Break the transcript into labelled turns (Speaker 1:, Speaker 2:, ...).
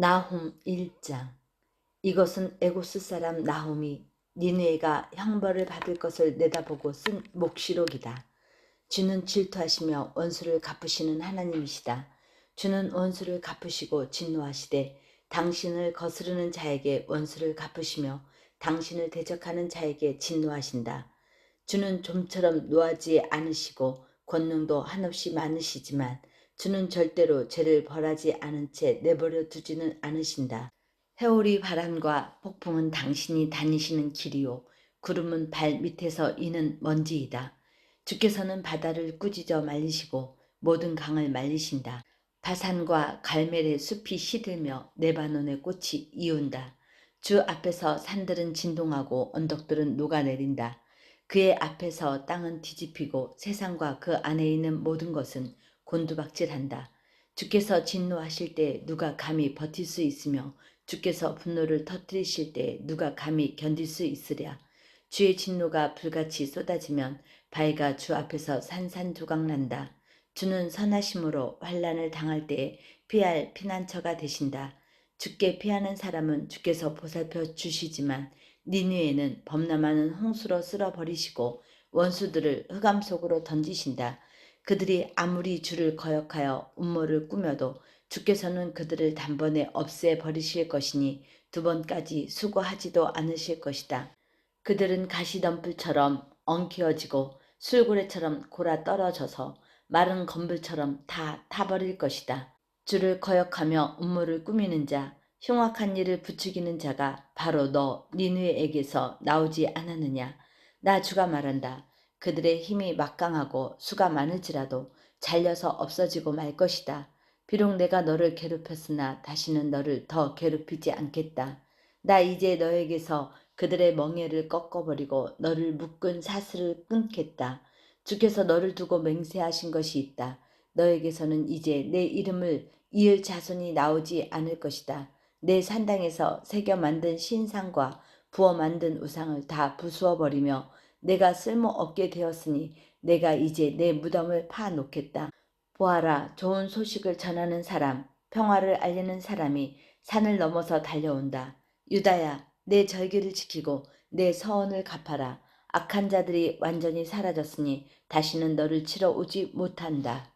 Speaker 1: 나훔 1장 이것은 에고스 사람 나훔이 니느웨가 형벌을 받을 것을 내다보고 쓴 목시록이다. 주는 질투하시며 원수를 갚으시는 하나님이시다. 주는 원수를 갚으시고 진노하시되 당신을 거스르는 자에게 원수를 갚으시며 당신을 대적하는 자에게 진노하신다. 주는 좀처럼 노하지 않으시고 권능도 한없이 많으시지만 주는 절대로 죄를 벌하지 않은 채 내버려 두지는 않으신다. 해오리 바람과 폭풍은 당신이 다니시는 길이요 구름은 발 밑에서 이는 먼지이다. 주께서는 바다를 꾸짖어 말리시고 모든 강을 말리신다. 바산과 갈멜의 숲이 시들며 네바논의 꽃이 이운다. 주 앞에서 산들은 진동하고 언덕들은 녹아내린다. 그의 앞에서 땅은 뒤집히고 세상과 그 안에 있는 모든 것은 곤두박질한다. 주께서 진노하실 때 누가 감히 버틸 수 있으며 주께서 분노를 터뜨리실 때 누가 감히 견딜 수 있으랴. 주의 진노가 불같이 쏟아지면 바위가 주 앞에서 산산조각 난다. 주는 선하심으로 환란을 당할 때에 피할 피난처가 되신다. 주께 피하는 사람은 주께서 보살펴 주시지만 니느웨는 범람하는 홍수로 쓸어버리시고 원수들을 흑암 속으로 던지신다. 그들이 아무리 주를 거역하여 음모를 꾸며도 주께서는 그들을 단번에 없애 버리실 것이니 두 번까지 수고하지도 않으실 것이다. 그들은 가시덤불처럼 엉키어지고 술고래처럼 골아 떨어져서 마른 건불처럼 다 타버릴 것이다. 주를 거역하며 음모를 꾸미는 자, 흉악한 일을 부추기는 자가 바로 너 니누에게서 나오지 않았느냐. 나 주가 말한다. 그들의 힘이 막강하고 수가 많을지라도 잘려서 없어지고 말 것이다. 비록 내가 너를 괴롭혔으나 다시는 너를 더 괴롭히지 않겠다. 나 이제 너에게서 그들의 멍에를 꺾어버리고 너를 묶은 사슬을 끊겠다. 주께서 너를 두고 맹세하신 것이 있다. 너에게서는 이제 내 이름을 이을 자손이 나오지 않을 것이다. 내 산당에서 새겨 만든 신상과 부어 만든 우상을 다 부수어 버리며 내가 쓸모없게 되었으니 내가 이제 내 무덤을 파 놓겠다. 보아라, 좋은 소식을 전하는 사람, 평화를 알리는 사람이 산을 넘어서 달려온다. 유다야, 내 절기를 지키고 내 서원을 갚아라. 악한 자들이 완전히 사라졌으니 다시는 너를 치러 오지 못한다.